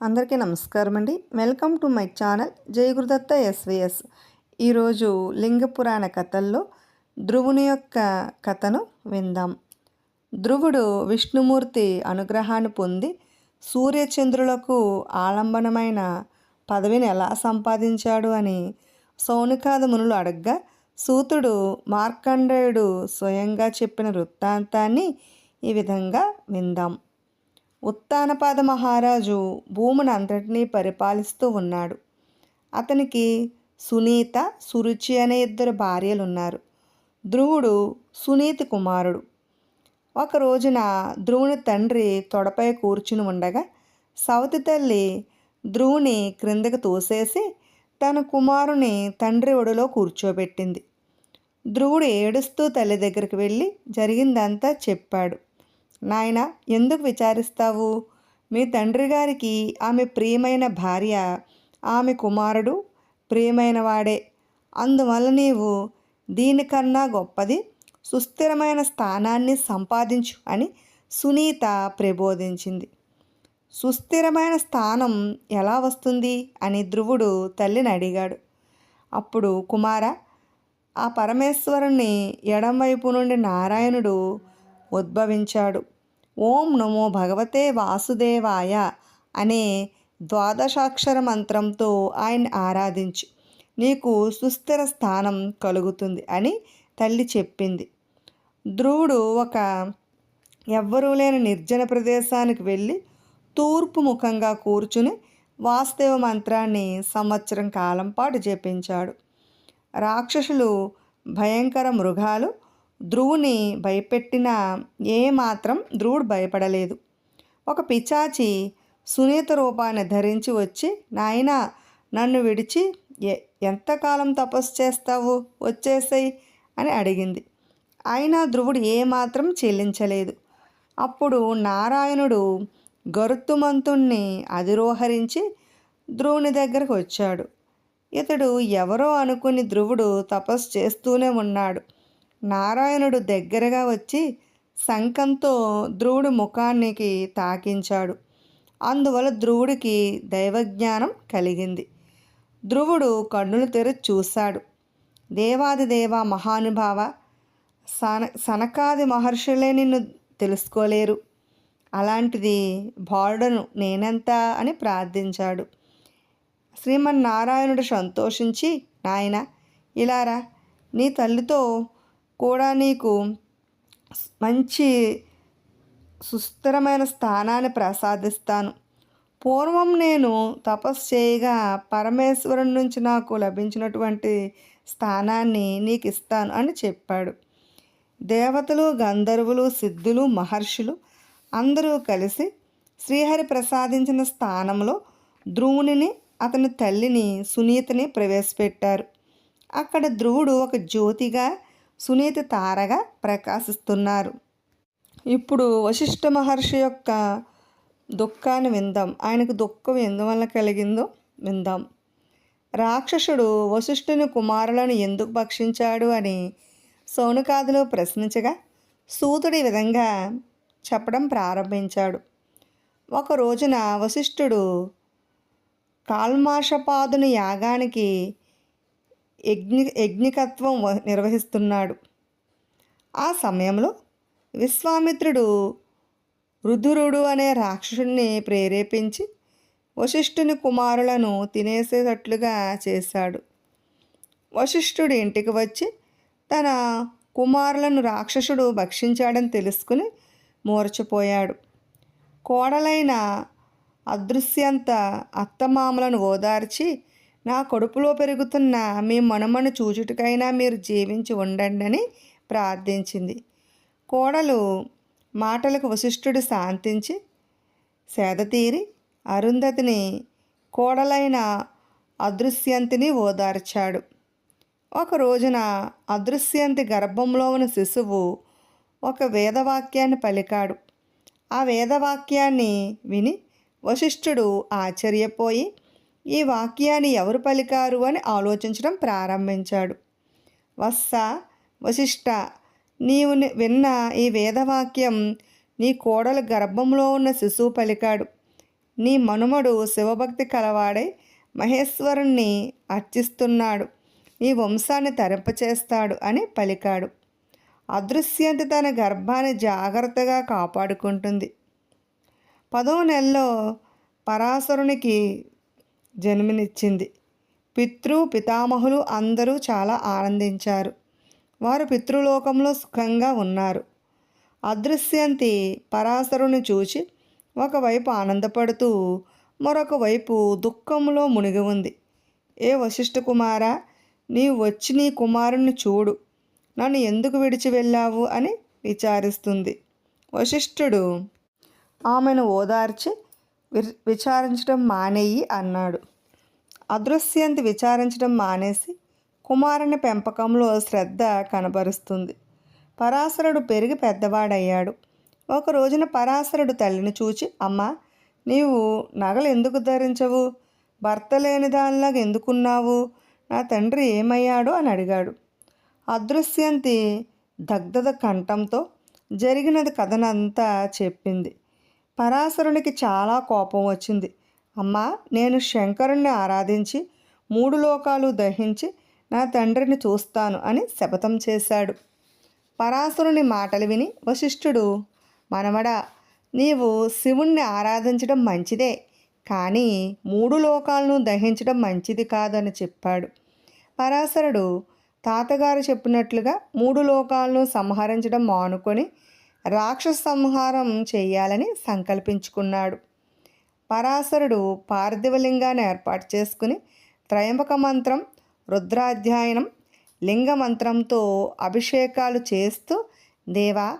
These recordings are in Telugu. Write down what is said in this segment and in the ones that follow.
అందరికీ నమస్కారం అండి welcome to my channel Jaya Gurudatta SVS. ఈరోజు లింగ పురాణ కథల్లో ధ్రువుని యొక్క కథను విందాం. ధ్రువుడు విష్ణుమూర్తి అనుగ్రహాన్ని పొంది సూర్యచంద్రులకు ఆలంబనమైన పదవిని ఎలా సంపాదించాడు అని సౌనికాద మునులు అడగ్గా సూతుడు మార్కండేయుడు స్వయంగా చెప్పిన వృత్తాంతాన్ని ఈ విధంగా విందాం. ఉత్తానపాద మహారాజు భూమిని అంతటినీ పరిపాలిస్తూ ఉన్నాడు. అతనికి సునీత సురుచి అనే ఇద్దరు భార్యలు ఉన్నారు ధ్రువుడు సునీతి కుమారుడు. ఒక రోజున ధ్రువుని తండ్రి తొడపై కూర్చుని ఉండగా సవతి తల్లి ధ్రువుని క్రిందకు తోసేసి తన కుమారుని తండ్రి ఒడిలో కూర్చోబెట్టింది. ధ్రువుడు ఏడుస్తూ తల్లి దగ్గరికి వెళ్ళి జరిగిందంతా చెప్పాడు. నాయన ఎందుకు విచారిస్తావు? మీ తండ్రి గారికి ఆమె ప్రియమైన భార్య ఆమె కుమారుడు ప్రియమైన వాడే అందువల్ల నీవు దీనికన్నా గొప్పది సుస్థిరమైన స్థానాన్ని సంపాదించు అని సునీత ప్రబోధించింది. సుస్థిరమైన స్థానం ఎలా వస్తుంది? అని ధ్రువుడు తల్లిని అడిగాడు. అప్పుడు కుమార ఆ పరమేశ్వరుణ్ణి ఎడంవైపు నుండి నారాయణుడు ఉద్భవించాడు. ఓం నమో భగవతే వాసుదేవాయ అనే ద్వాదశాక్షర మంత్రంతో ఆయన ఆరాధించు. నీకు సుస్థిర స్థానం కలుగుతుంది అని తల్లి చెప్పింది. ధ్రువుడు ఒక ఎవ్వరూ లేని నిర్జన ప్రదేశానికి వెళ్ళి తూర్పు ముఖంగా కూర్చుని వాస్తవ మంత్రాన్ని సంవత్సరం కాలం పాటు జపించాడు. రాక్షసులు భయంకర మృగాలు ధ్రువుని భయపెట్టినా ఏమాత్రం ధ్రువుడు భయపడలేదు. ఒక పిచాచి సునీత రూపాన్ని ధరించి వచ్చి నాయన నన్ను విడిచి ఎ ఎంతకాలం తపస్సు చేస్తావు? వచ్చేసాయి అని అడిగింది. అయినా ధ్రువుడు ఏమాత్రం చెల్లించలేదు. అప్పుడు నారాయణుడు గరుత్తుమంతుణ్ణి అధిరోహరించి ధ్రువుని దగ్గరకు వచ్చాడు. ఇతడు ఎవరో అనుకుని ధ్రువుడు తపస్సు చేస్తూనే ఉన్నాడు. నారాయణుడు దగ్గరగా వచ్చి శంఖంతో ధ్రువుడి ముఖానికి తాకించాడు. అందువల్ల ధ్రువుడికి దైవజ్ఞానం కలిగింది. ధ్రువుడు కన్నులు తెరిచి చూశాడు. దేవాదిదేవ మహానుభావ సన సనకాది మహర్షులే నిన్ను తెలుసుకోలేరు. అలాంటిది బాలుడను నేనెంత అని ప్రార్థించాడు. శ్రీమన్నారాయణుడు సంతోషించి నాయన ఇలారా నీ తల్లితో కూడా నీకు మంచి సుస్థిరమైన స్థానాన్ని ప్రసాదిస్తాను. పూర్వం నేను తపస్సు చేయగా పరమేశ్వరుని నుంచి నాకు లభించినటువంటి స్థానాన్ని నీకు ఇస్తాను అని చెప్పాడు. దేవతలు గంధర్వులు సిద్ధులు మహర్షులు అందరూ కలిసి శ్రీహరి ప్రసాదించిన స్థానంలో ధ్రువుని అతని తల్లిని సునీతని ప్రవేశపెట్టారు. అక్కడ ధ్రువుడు ఒక జ్యోతిగా సునీతి తారగా ప్రకాశిస్తున్నారు. ఇప్పుడు వశిష్ఠ మహర్షి యొక్క దుఃఖాన్ని విందాం. ఆయనకు దుఃఖం ఎందువల్ల కలిగిందో విందాం. రాక్షసుడు వశిష్ఠుని కుమారులను ఎందుకు భక్షించాడు అని సౌనకాదులు ప్రశ్నించగా సూతుడి విధంగా చెప్పడం ప్రారంభించాడు. ఒక రోజున వశిష్ఠుడు కాల్మాషపాదుని యాగానికి యజ్ఞ యజ్ఞికత్వం నిర్వహిస్తున్నాడు. ఆ సమయంలో విశ్వామిత్రుడు రుధురుడు అనే రాక్షసుడిని ప్రేరేపించి వశిష్ఠుని కుమారులను తినేసేటట్లుగా చేశాడు. వశిష్ఠుడు ఇంటికి వచ్చి తన కుమారులను రాక్షసుడు భక్షించాడని తెలుసుకుని మూర్చపోయాడు కోడలైన అదృశ్యంత అత్తమామలను ఓదార్చి నా కడుపులో పెరుగుతున్న మీ మనమను చూచుటకైనా మీరు జీవించి ఉండండి అని ప్రార్థించింది. కోడలు మాటలకు వశిష్ఠుడు శాంతించి సేదతీరి అరుంధతిని కోడలైన అదృశ్యంతిని ఓదార్చాడు. ఒక రోజున అదృశ్యంతి గర్భంలో ఉన్న శిశువు ఒక వేదవాక్యాన్ని పలికాడు. ఆ వేదవాక్యాన్ని విని వశిష్ఠుడు ఆశ్చర్యపోయి ఈ వాక్యాన్ని ఎవరు పలికారు అని ఆలోచించడం ప్రారంభించాడు. వత్స వశిష్ట నీవు విన్న ఈ వేదవాక్యం నీ కోడలు గర్భంలో ఉన్న శిశువు పలికాడు. నీ మనుమడు శివభక్తి కలవాడై మహేశ్వరుణ్ణి అర్చిస్తున్నాడు. నీ వంశాన్ని తరింపచేస్తాడు అని పలికాడు. అదృశ్యంతి తన గర్భాన్ని జాగ్రత్తగా కాపాడుకుంటుంది. పదో నెలలో పరాశరునికి జన్మనిచ్చింది. పితృ పితామహులు అందరూ చాలా ఆనందించారు. వారు పితృలోకంలో సుఖంగా ఉన్నారు. అదృశ్యంతి పరాశరుని చూచి ఒకవైపు ఆనందపడుతూ మరొక వైపు దుఃఖంలో మునిగి ఉంది. ఏ వశిష్ఠ కుమారా నీవు వచ్చి నీ కుమారుణ్ణి చూడు. నన్ను ఎందుకు విడిచి వెళ్ళావు? అని విచారిస్తుంది. వశిష్ఠుడు ఆమెను ఓదార్చి విచారించడం మానేయి అన్నాడు. అదృశ్యంతి విచారించడం మానేసి కుమారుని పెంపకంలో శ్రద్ధ కనబరుస్తుంది. పరాశరుడు పెరిగి పెద్దవాడయ్యాడు. ఒక రోజున పరాశరుడు తల్లిని చూచి అమ్మా నీవు నగలు ఎందుకు ధరించవు? భర్త లేని దానిలాగా ఎందుకున్నావు? నా తండ్రి ఏమయ్యాడు? అని అడిగాడు. అదృశ్యంతి దగ్ధద కంఠంతో జరిగినది కథనంతా చెప్పింది. పరాశరునికి చాలా కోపం వచ్చింది. అమ్మా నేను శంకరుణ్ణి ఆరాధించి మూడు లోకాలు దహించి నా తండ్రిని చూస్తాను అని శపథం చేశాడు. పరాశరుని మాటలు విని వశిష్ఠుడు మనమడా నీవు శివుణ్ణి ఆరాధించడం మంచిదే కానీ మూడు లోకాలను దహించడం మంచిది కాదని చెప్పాడు. పరాశరుడు తాతగారు చెప్పినట్లుగా మూడు లోకాలను సంహరించడం మానుకొని రాక్షస సంహారం చేయాలని సంకల్పించుకున్నాడు. పరాశరుడు పార్థివలింగాన్ని ఏర్పాటు చేసుకుని త్రయంబక మంత్రం రుద్రాధ్యాయనం లింగ మంత్రంతో అభిషేకాలు చేస్తూ దేవా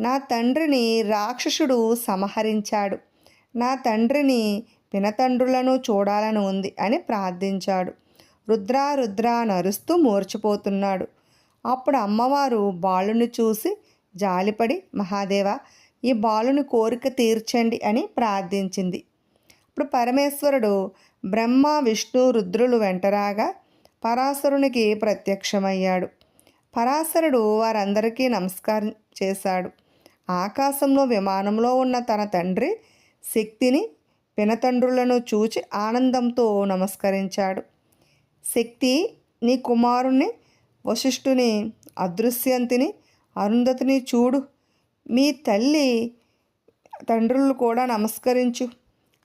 నా తండ్రిని రాక్షసుడు సంహరించాడు. నా తండ్రిని పినతండ్రులను చూడాలని ఉంది అని ప్రార్థించాడు. రుద్రా రుద్రా నరుస్తూ మూర్చిపోతున్నాడు. అప్పుడు అమ్మవారు బాలుని చూసి జాలిపడి మహాదేవ ఈ బాలుని కోరిక తీర్చండి అని ప్రార్థించింది. ఇప్పుడు పరమేశ్వరుడు బ్రహ్మ విష్ణు రుద్రులు వెంటరాగా పరాశరునికి ప్రత్యక్షమయ్యాడు. పరాశరుడు వారందరికీ నమస్కారం చేశాడు. ఆకాశంలో విమానంలో ఉన్న తన తండ్రి శక్తిని పినతండ్రులను చూచి ఆనందంతో నమస్కరించాడు. శక్తి నీ కుమారుణ్ణి వశిష్ఠుని అదృశ్యంతిని అరుంధతిని చూడు. మీ తల్లి తండ్రులు కూడా నమస్కరించు.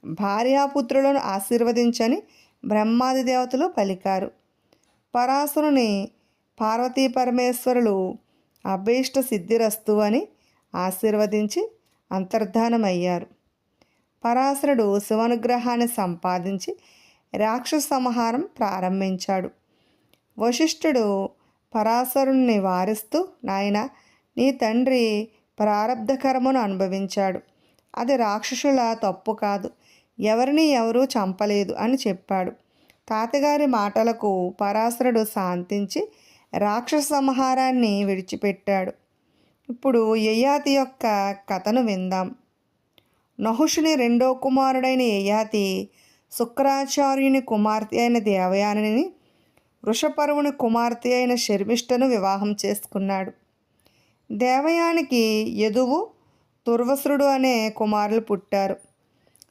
భార్యాపుత్రులను ఆశీర్వదించని బ్రహ్మాది దేవతలు పలికారు. పరాశురుని పార్వతీ పరమేశ్వరులు అభీష్ట సిద్ధిరస్తు అని ఆశీర్వదించి అంతర్ధానమయ్యారు. పరాశరుడు శివనుగ్రహాన్ని సంపాదించి రాక్షస సంహారం ప్రారంభించాడు. వశిష్ఠుడు పరాశరుణ్ణి వారిస్తూ నాయన నీ తండ్రి ప్రారబ్ధకరమును అనుభవించాడు. అది రాక్షసుల తప్పు కాదు. ఎవరిని ఎవరూ చంపలేదు అని చెప్పాడు. తాతగారి మాటలకు పరాశరుడు శాంతించి రాక్షస సంహారాన్ని విడిచిపెట్టాడు. ఇప్పుడు యయాతి యొక్క కథను విందాం. నహుషుని రెండో కుమారుడైన యయాతి శుక్రాచార్యుని కుమార్తె అయిన దేవయానిని వృషపరువుని కుమార్తె అయిన శర్మిష్ఠను వివాహం చేసుకున్నాడు. దేవయానికి యదువు దుర్వసుడు అనే కుమారులు పుట్టారు.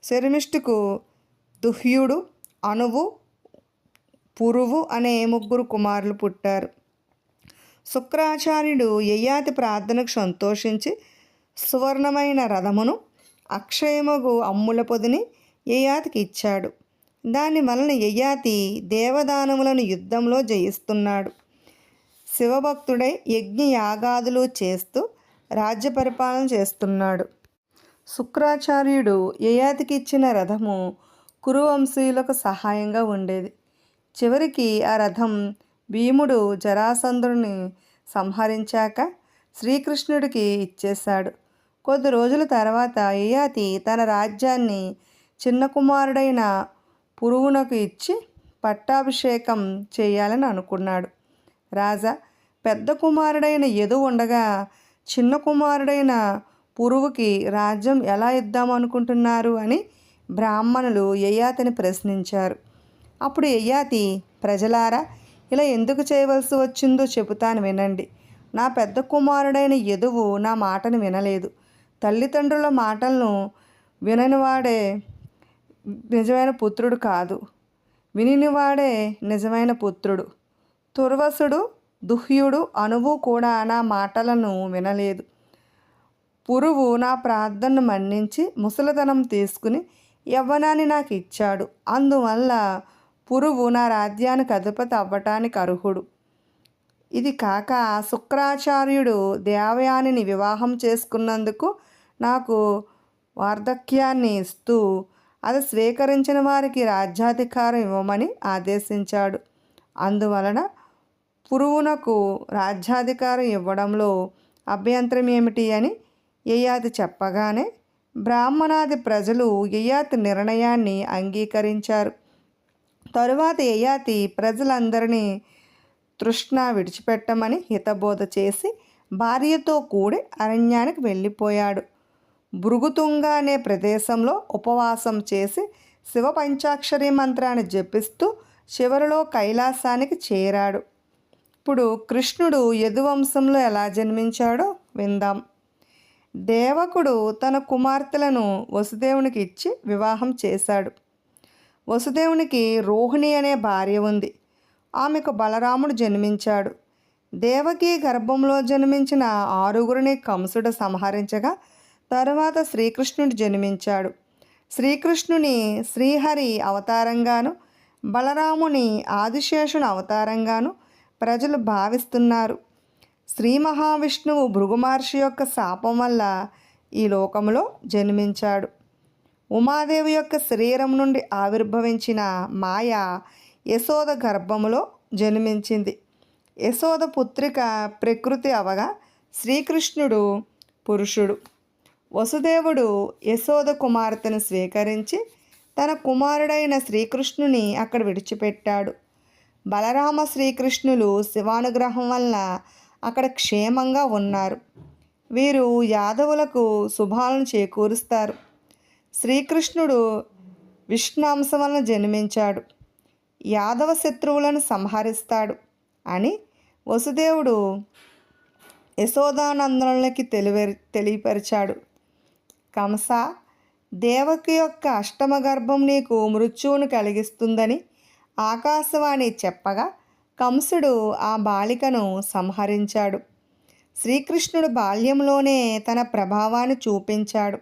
శర్మిష్ఠుకు దుహ్యుడు అనువు పురువు అనే ముగ్గురు కుమారులు పుట్టారు. శుక్రాచార్యుడు యయాతి ప్రార్థనకు సంతోషించి సువర్ణమైన రథమును అక్షయమగు అమ్ముల పొదిని యయాతికి ఇచ్చాడు. దాని వలన యయాతి దేవదానములను యుద్ధంలో జయిస్తున్నాడు. శివభక్తుడై యజ్ఞ యాగాదులు చేస్తూ రాజ్య పరిపాలన చేస్తున్నాడు. శుక్రాచార్యుడు యయాతికి ఇచ్చిన రథము కురువంశీయులకు సహాయంగా ఉండేది. చివరికి ఆ రథం భీముడు జరాసంధుడిని సంహరించాక శ్రీకృష్ణుడికి ఇచ్చేశాడు. కొద్ది రోజుల తర్వాత యయాతి తన రాజ్యాన్ని చిన్న కుమారుడైన పురువునకు ఇచ్చి పట్టాభిషేకం చేయాలని అనుకున్నాడు. రాజా పెద్ద కుమారుడైన యదు ఉండగా చిన్న కుమారుడైన పురువుకి రాజ్యం ఎలా ఇద్దామనుకుంటున్నారు అని బ్రాహ్మణులు యయాతిని ప్రశ్నించారు. అప్పుడు యయాతి ప్రజలారా ఇలా ఎందుకు చేయవలసి వచ్చిందో చెబుతాను వినండి. నా పెద్ద కుమారుడైన యదువు నా మాటను వినలేదు. తల్లిదండ్రుల మాటలను విననివాడే నిజమైన పుత్రుడు కాదు. వినినివాడే నిజమైన పుత్రుడు. తుర్వసుడు దుహ్యుడు అనువు కూడా నా మాటలను వినలేదు. పురువు నా ప్రార్థనను మన్నించి ముసలితనం తీసుకుని యవ్వనాన్ని నాకు ఇచ్చాడు అందువల్ల పురువు నా రాజ్యానికి అధిపతి అవ్వటానికి అర్హుడు. ఇది కాక శుక్రాచార్యుడు దేవయానిని వివాహం చేసుకున్నందుకు నాకు వార్ధక్యాన్ని ఇస్తూ అది స్వీకరించిన వారికి రాజ్యాధికారం ఇవ్వమని ఆదేశించాడు. అందువలన పురువునకు రాజ్యాధికారం ఇవ్వడంలో అభ్యంతరం ఏమిటి అని యయాతి చెప్పగానే బ్రాహ్మణాది ప్రజలు యయాతి నిర్ణయాన్ని అంగీకరించారు. తరువాత యయాతి ప్రజలందరినీ తృష్ణ విడిచిపెట్టమని హితబోధ చేసి భార్యతో కూడి అరణ్యానికి వెళ్ళిపోయాడు. భృగుతుంగ అనే ప్రదేశంలో ఉపవాసం చేసి శివ పంచాక్షరి మంత్రాన్ని జపిస్తూ చివరిలో కైలాసానికి చేరాడు. ఇప్పుడు కృష్ణుడు యదువంశంలో ఎలా జన్మించాడో విందాం. దేవకుడు తన కుమార్తెలను వసుదేవునికి ఇచ్చి వివాహం చేశాడు. వసుదేవునికి రోహిణి అనే భార్య ఉంది. ఆమెకు బలరాముడు జన్మించాడు. దేవకి గర్భంలో జన్మించిన ఆరుగురిని కంసుడు సంహరించగా తరువాత శ్రీకృష్ణుడు జన్మించాడు. శ్రీకృష్ణుని శ్రీహరి అవతారంగాను బలరాముని ఆదిశేషుని అవతారంగాను ప్రజలు భావిస్తున్నారు. శ్రీ మహావిష్ణువు భృగుమహర్షి యొక్క శాపం వల్ల ఈ లోకంలో జన్మించాడు. ఉమాదేవి యొక్క శరీరం నుండి ఆవిర్భవించిన మాయ యశోద గర్భములో జన్మించింది. యశోద పుత్రిక ప్రకృతి అవగా శ్రీకృష్ణుడు పురుషుడు. వసుదేవుడు యశోద కుమార్తెను స్వీకరించి తన కుమారుడైన శ్రీకృష్ణుని అక్కడ విడిచిపెట్టాడు. బలరామ శ్రీకృష్ణులు శివానుగ్రహం వలన అక్కడ క్షేమంగా ఉన్నారు. వీరు యాదవులకు శుభాలను చేకూరుస్తారు. శ్రీకృష్ణుడు విష్ణాంశం వలన జన్మించాడు. యాదవ శత్రువులను సంహరిస్తాడు అని వసుదేవుడు యశోదానందనులకి తెలివరి తెలియపరిచాడు. కంస దేవకి యొక్క అష్టమ గర్భం నీకు మృత్యువును కలిగిస్తుందని ఆకాశవాణి చెప్పగా కంసుడు ఆ బాలికను సంహరించాడు. శ్రీకృష్ణుడు బాల్యంలోనే తన ప్రభావాన్ని చూపించాడు.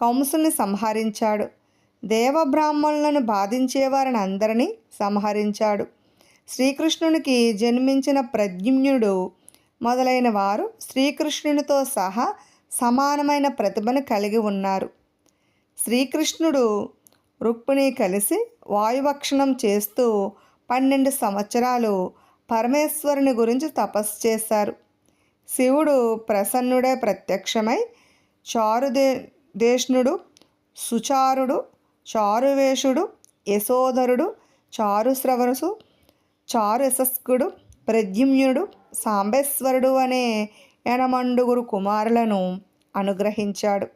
కంసుని సంహరించాడు. దేవబ్రాహ్మణులను బాధించేవారిని అందరినీ సంహరించాడు. శ్రీకృష్ణునికి జన్మించిన ప్రద్యుమ్నుడు మొదలైన వారు శ్రీకృష్ణునితో సహా సమానమైన ప్రతిభను కలిగి ఉన్నారు. శ్రీకృష్ణుడు రుక్మిణి కలిసి వాయుభక్షణం చేస్తూ పన్నెండు సంవత్సరాలు పరమేశ్వరుని గురించి తపస్సు చేశారు. శివుడు ప్రసన్నుడే ప్రత్యక్షమై చారుదే దేష్ణుడు సుచారుడు చారువేషుడు యశోధరుడు చారుశ్రవసు చారుయశస్కుడు ప్రద్యుమ్నుడు సాంబేశ్వరుడు అనే ఎనమండుగురు కుమారులను అనుగ్రహించాడు.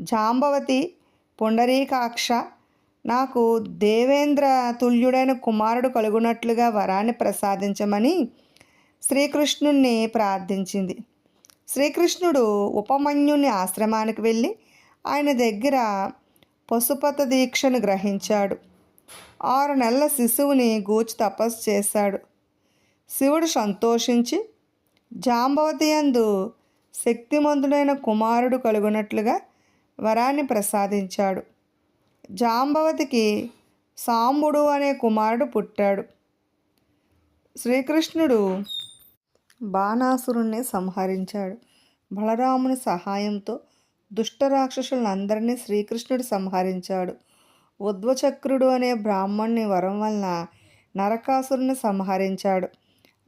జాంబవతి పుండరీకాక్ష. నాకు దేవేంద్ర తుల్యుడైన కుమారుడు కలుగునట్లుగా వరాన్ని ప్రసాదించమని శ్రీకృష్ణుణ్ణి ప్రార్థించింది. శ్రీకృష్ణుడు ఉపమన్యుని ఆశ్రమానికి వెళ్ళి ఆయన దగ్గర పశుపత దీక్షను గ్రహించాడు. ఆరు నెలల శిశువుని గూచి తపస్సు చేశాడు. శివుడు సంతోషించి జాంబవతి యందు శక్తిమంతుడైన కుమారుడు కలుగునట్లుగా వరాన్ని ప్రసాదించాడు. జాంబవతికి సాంబుడు అనే కుమారుడు పుట్టాడు. శ్రీకృష్ణుడు బాణాసురుణ్ణి సంహరించాడు. బలరాముని సహాయంతో దుష్టరాక్షసులందరినీ శ్రీకృష్ణుడు సంహరించాడు. ఉద్వచక్రుడు అనే బ్రాహ్మణుని వరం వలన నరకాసురుని సంహరించాడు.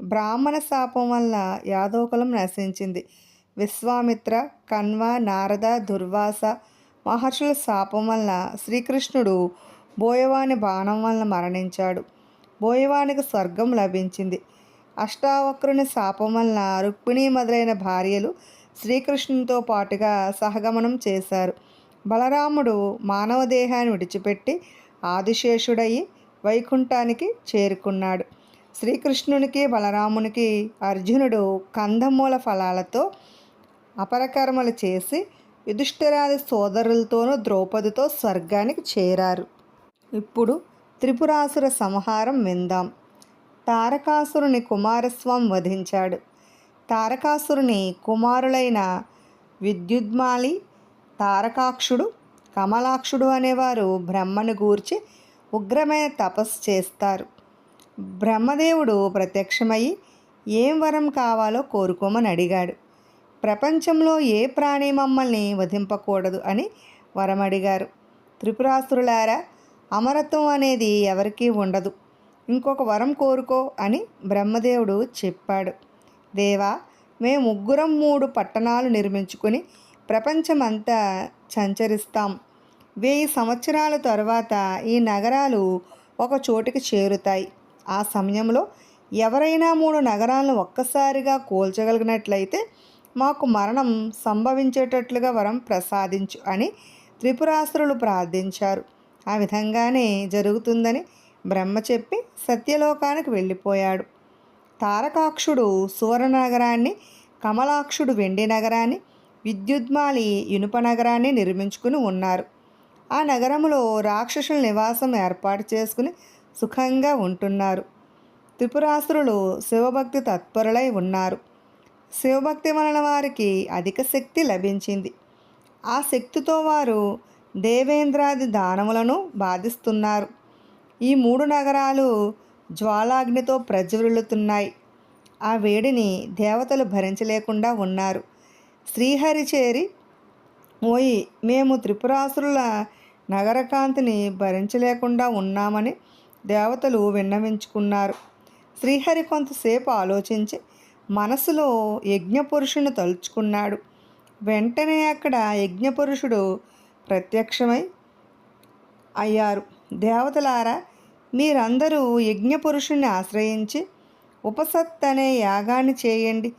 బ్రాహ్మణ శాపం వల్ల యాదవకులం నశించింది. విశ్వామిత్ర కన్వ నారద దుర్వాస మహర్షుల శాపం వలన శ్రీకృష్ణుడు బోయవాని బాణం వలన మరణించాడు. బోయవానికి స్వర్గం లభించింది. అష్టావక్రుని శాపం వలన రుక్మిణి మొదలైన భార్యలు శ్రీకృష్ణునితో పాటుగా సహగమనం చేశారు. బలరాముడు మానవ దేహాన్ని విడిచిపెట్టి ఆదిశేషుడయి వైకుంఠానికి చేరుకున్నాడు. శ్రీకృష్ణునికి బలరామునికి అర్జునుడు కందమూల ఫలాలతో అపరకర్మలు చేసి యుధిష్ఠిరాది సోదరులతోనూ ద్రౌపదితో స్వర్గానికి చేరారు. ఇప్పుడు త్రిపురాసుర సంహారం విందాం. తారకాసురుని కుమారస్వామి వధించాడు. తారకాసురుని కుమారులైన విద్యుద్మాలి తారకాక్షుడు కమలాక్షుడు అనేవారు బ్రహ్మను గూర్చి ఉగ్రమైన తపస్సు చేస్తారు. బ్రహ్మదేవుడు ప్రత్యక్షమయ్యి ఏం వరం కావాలో కోరుకోమని అడిగాడు. ప్రపంచంలో ఏ ప్రాణి మమ్మల్ని వధింపకూడదు అని వరమడిగారు. త్రిపురాసురులారా అమరత్వం అనేది ఎవరికీ ఉండదు. ఇంకొక వరం కోరుకో అని బ్రహ్మదేవుడు చెప్పాడు. దేవా మేము ముగ్గురం మూడు పట్టణాలు నిర్మించుకొని ప్రపంచమంతా సంచరిస్తాం. వెయ్యి సంవత్సరాల తర్వాత ఈ నగరాలు ఒక చోటికి చేరుతాయి. ఆ సమయంలో ఎవరైనా మూడు నగరాలను ఒక్కసారిగా కూల్చగలిగినట్లయితే మాకు మరణం సంభవించేటట్లుగా వరం ప్రసాదించు అని త్రిపురాసురులు ప్రార్థించారు. ఆ విధంగానే జరుగుతుందని బ్రహ్మ చెప్పి సత్యలోకానికి వెళ్ళిపోయాడు. తారకాక్షుడు సువర్ణనగరాన్ని కమలాక్షుడు వెండి నగరాన్ని విద్యుద్మాలి ఇనుప నగరాన్ని నిర్మించుకుని ఉన్నారు. ఆ నగరంలో రాక్షసుల నివాసం ఏర్పాటు చేసుకుని సుఖంగా ఉంటున్నారు. త్రిపురాసురులు శివభక్తి తత్పరులై ఉన్నారు. శివభక్తి వలన వారికి అధిక శక్తి లభించింది. ఆ శక్తితో వారు దేవేంద్రాది దానములను బాధిస్తున్నారు. ఈ మూడు నగరాలు జ్వాలాగ్నితో ప్రజ్వలుతున్నాయి. ఆ వేడిని దేవతలు భరించలేకుండా ఉన్నారు. శ్రీహరి చేరి ఓయి మేము త్రిపురాసురుల నగరకాంతిని భరించలేకుండా ఉన్నామని దేవతలు విన్నవించుకున్నారు. శ్రీహరి కొంతసేపు ఆలోచించి మనసులో యజ్ఞపురుషుని తలుచుకున్నాడు. వెంటనే అక్కడ యజ్ఞపురుషుడు ప్రత్యక్షమై అయ్యారు. దేవతలారా మీరందరూ యజ్ఞపురుషుణ్ణి ఆశ్రయించి ఉపసత్ అనే యాగాన్ని చేయండి.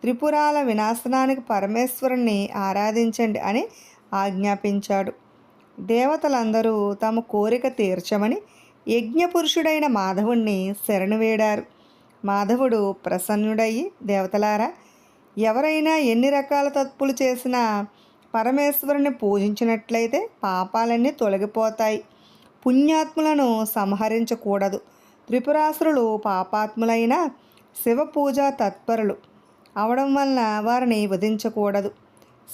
త్రిపురాల వినాశనానికి పరమేశ్వరుణ్ణి ఆరాధించండి అని ఆజ్ఞాపించాడు. దేవతలందరూ తమ కోరిక తీర్చమని యజ్ఞపురుషుడైన మాధవుణ్ణి శరణు వేడారు. మాధవుడు ప్రసన్నుడయ్యి దేవతలారా ఎవరైనా ఎన్ని రకాల తప్పులు చేసినా పరమేశ్వరుని పూజించినట్లయితే పాపాలన్నీ తొలగిపోతాయి. పుణ్యాత్ములను సంహరించకూడదు. త్రిపురాసురులు పాపాత్ములైన శివ పూజ తత్పరులు అవడం వలన వారిని వధించకూడదు.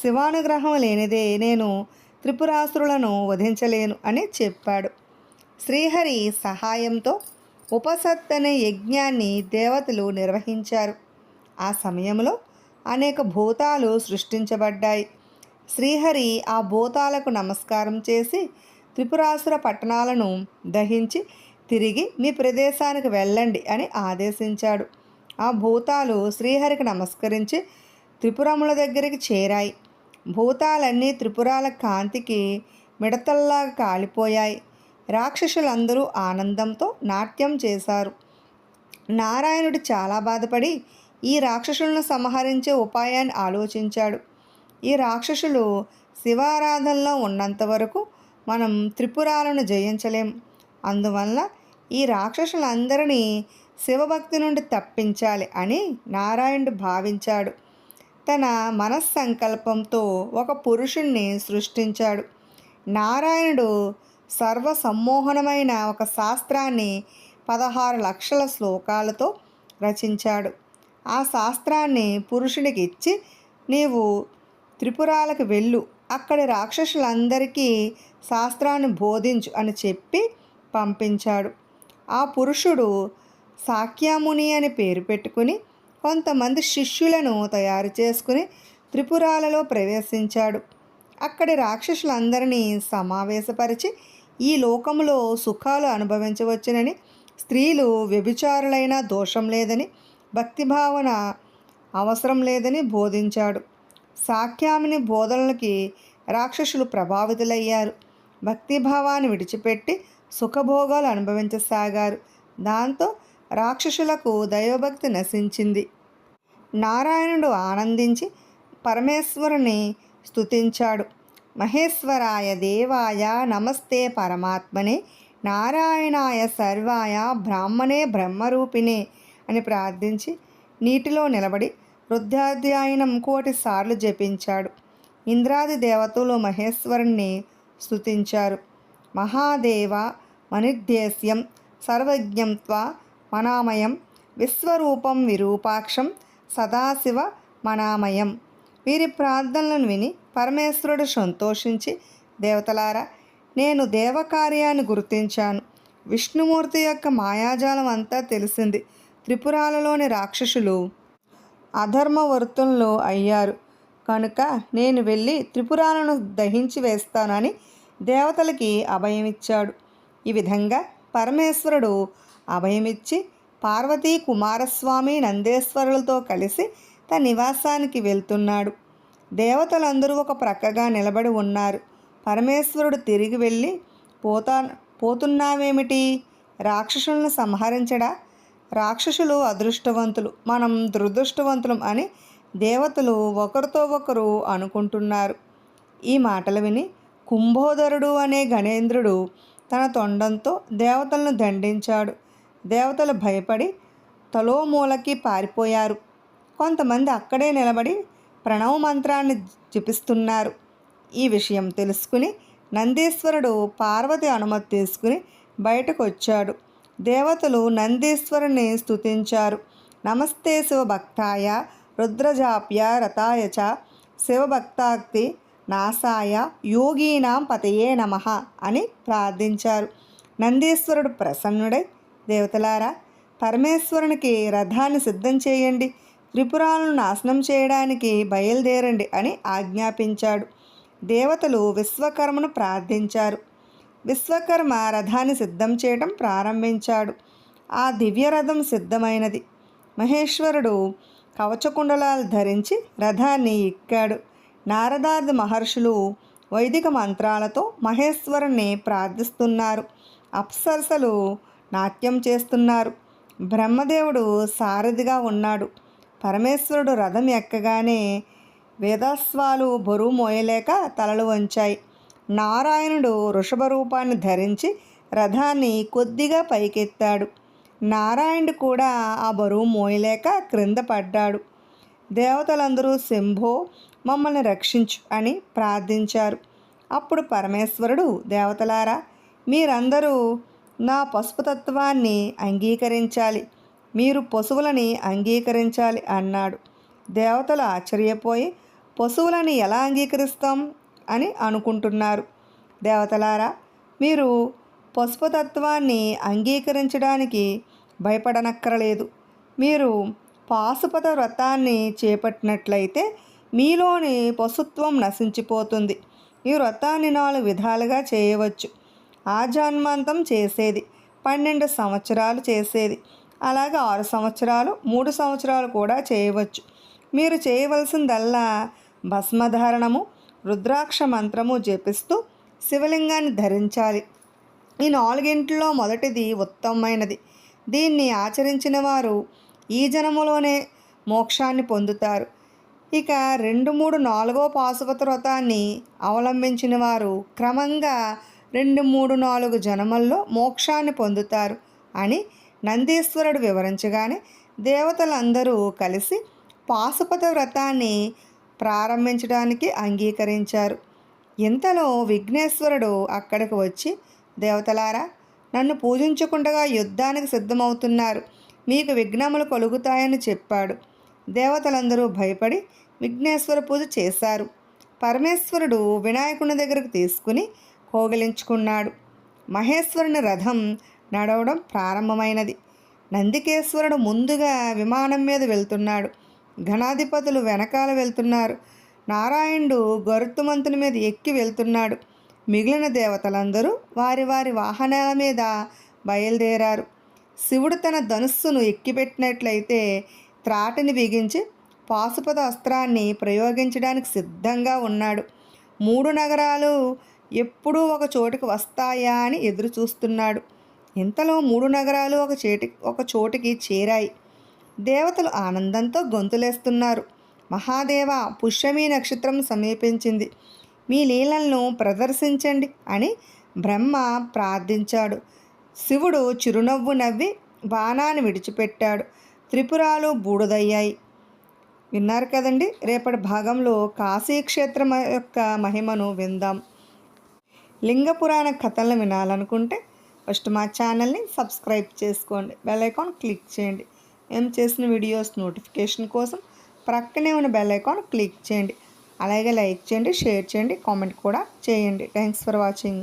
శివానుగ్రహం లేనిదే నేను త్రిపురాసురులను వధించలేను అని చెప్పాడు. శ్రీహరి సహాయంతో ఉపసత్ అనే యజ్ఞాన్ని దేవతలు నిర్వహించారు. ఆ సమయంలో అనేక భూతాలు సృష్టించబడ్డాయి. శ్రీహరి ఆ భూతాలకు నమస్కారం చేసి త్రిపురాసుర పట్టణాలను దహించి తిరిగి మీ ప్రదేశానికి వెళ్ళండి అని ఆదేశించాడు. ఆ భూతాలు శ్రీహరికి నమస్కరించి త్రిపురముల దగ్గరికి చేరాయి. భూతాలన్నీ త్రిపురాల కాంతికి మిడతల్లాగా కాలిపోయాయి. రాక్షసులందరూ ఆనందంతో నాట్యం చేశారు. నారాయణుడు చాలా బాధపడి ఈ రాక్షసులను సంహరించే ఉపాయాన్ని ఆలోచించాడు. ఈ రాక్షసులు శివారాధనలో ఉన్నంత వరకు మనం త్రిపురాలను జయించలేం. అందువల్ల ఈ రాక్షసులందరినీ శివభక్తి నుండి తప్పించాలి అని నారాయణుడు భావించాడు. తన మనస్సంకల్పంతో ఒక పురుషుణ్ణి సృష్టించాడు. నారాయణుడు సర్వసమ్మోహనమైన ఒక శాస్త్రాన్ని పదహారు లక్షల శ్లోకాలతో రచించాడు. ఆ శాస్త్రాన్ని పురుషునికి ఇచ్చి నీవు త్రిపురాలకు వెళ్ళు. అక్కడి రాక్షసులందరికీ శాస్త్రాన్ని బోధించు అని చెప్పి పంపించాడు. ఆ పురుషుడు సాక్యాముని అని పేరు పెట్టుకుని కొంతమంది శిష్యులను తయారు చేసుకుని త్రిపురాలలో ప్రవేశించాడు. అక్కడి రాక్షసులందరినీ సమావేశపరిచి ఈ లోకంలో సుఖాలు అనుభవించవచ్చునని స్త్రీలు వ్యభిచారులైన దోషం లేదని భక్తిభావన అవసరం లేదని బోధించాడు. సాఖ్యామిని బోధనలకి రాక్షసులు ప్రభావితులయ్యారు. భక్తిభావాన్ని విడిచిపెట్టి సుఖభోగాలు అనుభవించసాగారు. దాంతో రాక్షసులకు దైవభక్తి నశించింది. నారాయణుడు ఆనందించి పరమేశ్వరుని స్తుతించాడు. మహేశ్వరాయ దేవాయ నమస్తే పరమాత్మనే నారాయణాయ సర్వాయ బ్రాహ్మణే బ్రహ్మరూపిణే అని ప్రార్థించి నీటిలో నిలబడి వృద్ధాధ్యాయనం కోటి సార్లు జపించాడు. ఇంద్రాది దేవతలు మహేశ్వరుణ్ణి స్థుతించారు మహాదేవ మనిర్దేశ్యం సర్వజ్ఞంత్వ మనామయం విశ్వరూపం విరూపాక్షం సదాశివ మనామయం వీరి ప్రార్థనలను విని పరమేశ్వరుడు సంతోషించి దేవతలారా నేను దేవకార్యాన్ని గుర్తించాను. విష్ణుమూర్తి యొక్క మాయాజాలం అంతా తెలిసింది త్రిపురాలలోని రాక్షసులు. అధర్మ అధర్మవర్తుల్లో అయ్యారు. కనుక నేను వెళ్ళి త్రిపురాలను దహించి వేస్తానని దేవతలకి అభయమిచ్చాడు. ఈ విధంగా పరమేశ్వరుడు అభయమిచ్చి పార్వతీ కుమారస్వామి నందేశ్వరులతో కలిసి తన నివాసానికి వెళ్తున్నాడు. దేవతలందరూ ఒక ప్రక్కగా నిలబడి ఉన్నారు. పరమేశ్వరుడు తిరిగి వెళ్ళి పోతా పోతున్నావేమిటి? రాక్షసులను సంహరించడా? రాక్షసులు అదృష్టవంతులు మనం దురదృష్టవంతులం అని దేవతలు ఒకరితో ఒకరు అనుకుంటున్నారు. ఈ మాటలు విని కుంభోదరుడు అనే గణేంద్రుడు తన తొండంతో దేవతలను దండించాడు. దేవతలు భయపడి తలోమూలకి పారిపోయారు. కొంతమంది అక్కడే నిలబడి ప్రణవ మంత్రాన్ని జపిస్తున్నారు. ఈ విషయం తెలుసుకుని నందీశ్వరుడు పార్వతి అనుమతి తీసుకుని బయటకు వచ్చాడు దేవతలు నందీశ్వరుని స్తుతించారు. నమస్తే శివభక్తాయ రుద్రజాప్య రథాయ చ శివభక్తాక్తి నాసాయ యోగీనాం పతయే నమ అని ప్రార్థించారు. నందీశ్వరుడు ప్రసన్నుడై దేవతలారా పరమేశ్వరునికి రథాన్ని సిద్ధం చేయండి. త్రిపురాలను నాశనం చేయడానికి బయలుదేరండి అని ఆజ్ఞాపించాడు. దేవతలు విశ్వకర్మను ప్రార్థించారు. విశ్వకర్మ రథాన్ని సిద్ధం చేయడం ప్రారంభించాడు. ఆ దివ్య రథం సిద్ధమైనది. మహేశ్వరుడు కవచకుండలాలు ధరించి రథాన్ని ఎక్కాడు. నారదాది మహర్షులు వైదిక మంత్రాలతో మహేశ్వరుని ప్రార్థిస్తున్నారు. అప్సరసలు నాట్యం చేస్తున్నారు. బ్రహ్మదేవుడు సారథిగా ఉన్నాడు. పరమేశ్వరుడు రథం ఎక్కగానే వేదాస్వాలు బరువు మోయలేక తలలు వంచాయి. నారాయణుడు వృషభ రూపాన్ని ధరించి రథాన్ని కొద్దిగా పైకెత్తాడు. నారాయణుడు కూడా ఆ బరువు మోయలేక క్రింద పడ్డాడు. దేవతలందరూ శంభో మమ్మల్ని రక్షించు అని ప్రార్థించారు. అప్పుడు పరమేశ్వరుడు దేవతలారా మీరందరూ నా పసుపుతత్వాన్ని అంగీకరించాలి. మీరు పశువులని అంగీకరించాలి అన్నాడు. దేవతలు ఆశ్చర్యపోయి పశువులని ఎలా అంగీకరిస్తాం? అని అనుకుంటున్నారు. దేవతలారా మీరు పశుపతత్వాన్ని అంగీకరించడానికి భయపడనక్కరలేదు. మీరు పాశుపత వ్రతాన్ని చేపట్టినట్లయితే మీలోని పశుత్వం నశించిపోతుంది. ఈ వ్రతాన్ని నాలుగు విధాలుగా చేయవచ్చు. ఆ జన్మాంతం చేసేది పన్నెండు సంవత్సరాలు చేసేది. అలాగే ఆరు సంవత్సరాలు మూడు సంవత్సరాలు కూడా చేయవచ్చు. మీరు చేయవలసిందల్లా భస్మధారణము రుద్రాక్ష మంత్రము జపిస్తూ శివలింగాన్ని ధరించాలి. ఈ నాలుగింటిలో మొదటిది ఉత్తమమైనది. దీన్ని ఆచరించిన వారు ఈ జనములోనే మోక్షాన్ని పొందుతారు. ఇక రెండు మూడు నాలుగో పాశుపత వ్రతాన్ని అవలంబించిన వారు క్రమంగా రెండు మూడు నాలుగు జనముల్లో మోక్షాన్ని పొందుతారు అని నందీశ్వరుడు వివరించగానే దేవతలందరూ కలిసి పాశుపత వ్రతాన్ని ప్రారంభించడానికి అంగీకరించారు. ఇంతలో విఘ్నేశ్వరుడు అక్కడికి వచ్చి దేవతలారా నన్ను పూజించకుండా యుద్ధానికి సిద్ధమవుతున్నారు. మీకు విఘ్నములు కలుగుతాయని చెప్పాడు. దేవతలందరూ భయపడి విఘ్నేశ్వర పూజ చేశారు. పరమేశ్వరుడు వినాయకుని దగ్గరకు తీసుకుని కోగిలించుకున్నాడు. మహేశ్వరుని రథం నడవడం ప్రారంభమైనది. నందికేశ్వరుడు ముందుగా విమానం మీద వెళ్తున్నాడు. ఘనాధిపతులు వెనకాల వెళ్తున్నారు. నారాయణుడు గరుత్తుమంతుని మీద ఎక్కి వెళ్తున్నాడు. మిగిలిన దేవతలందరూ వారి వారి వాహనాల మీద బయలుదేరారు. శివుడు తన ధనుస్సును ఎక్కిపెట్టినట్లయితే త్రాటిని బిగించి పాశుపత అస్త్రాన్ని ప్రయోగించడానికి సిద్ధంగా ఉన్నాడు. మూడు నగరాలు ఎప్పుడూ ఒక చోటుకు వస్తాయా అని ఎదురు చూస్తున్నాడు ఇంతలో మూడు నగరాలు ఒక చేటి ఒక చోటికి చేరాయి. దేవతలు ఆనందంతో గొంతులేస్తున్నారు. మహాదేవ పుష్యమి నక్షత్రం సమీపించింది. మీ లీలలను ప్రదర్శించండి అని బ్రహ్మ ప్రార్థించాడు. శివుడు చిరునవ్వు నవ్వి బాణాన్ని విడిచిపెట్టాడు. త్రిపురాలు బూడిదయ్యాయి. విన్నారు కదండి రేపటి భాగంలో కాశీ క్షేత్రం యొక్క మహిమను విందాం. లింగ పురాణ కథలను వినాలనుకుంటే ఫస్ట్ మా ఛానల్ని సబ్స్క్రైబ్ చేసుకోండి. బెల్ ఐకాన్ క్లిక్ చేయండి. మేము చేసిన వీడియోస్ నోటిఫికేషన్ కోసం ప్రక్కనే ఉన్న బెల్ ఐకాన్ క్లిక్ చేయండి. అలాగే లైక్ చేయండి షేర్ చేయండి కామెంట్ కూడా చేయండి. Thanks for watching.